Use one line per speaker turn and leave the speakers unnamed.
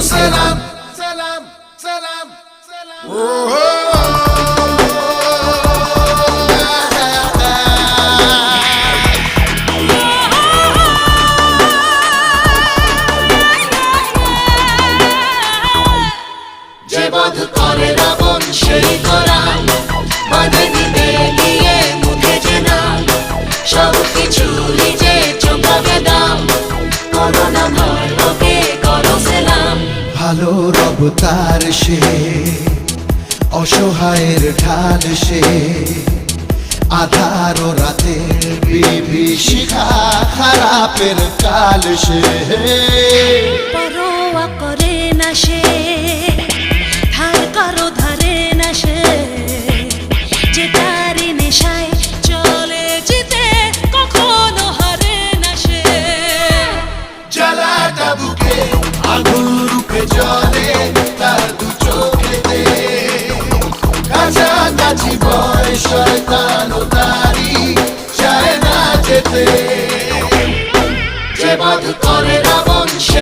ሰላም ሰላም ሰላም ሰላም
ভালো রব তার সে অসহায়ের ঢাল সে। আধার ও রাতের বিভীষিকা খারাপের কাল সে। জ্বালাটা বুকে, আগুন রূপে জলে তার দু চোখেতে। কাছাকাছি বয় শয়তান ও তারি চায় না যেতে।
যে বধ করে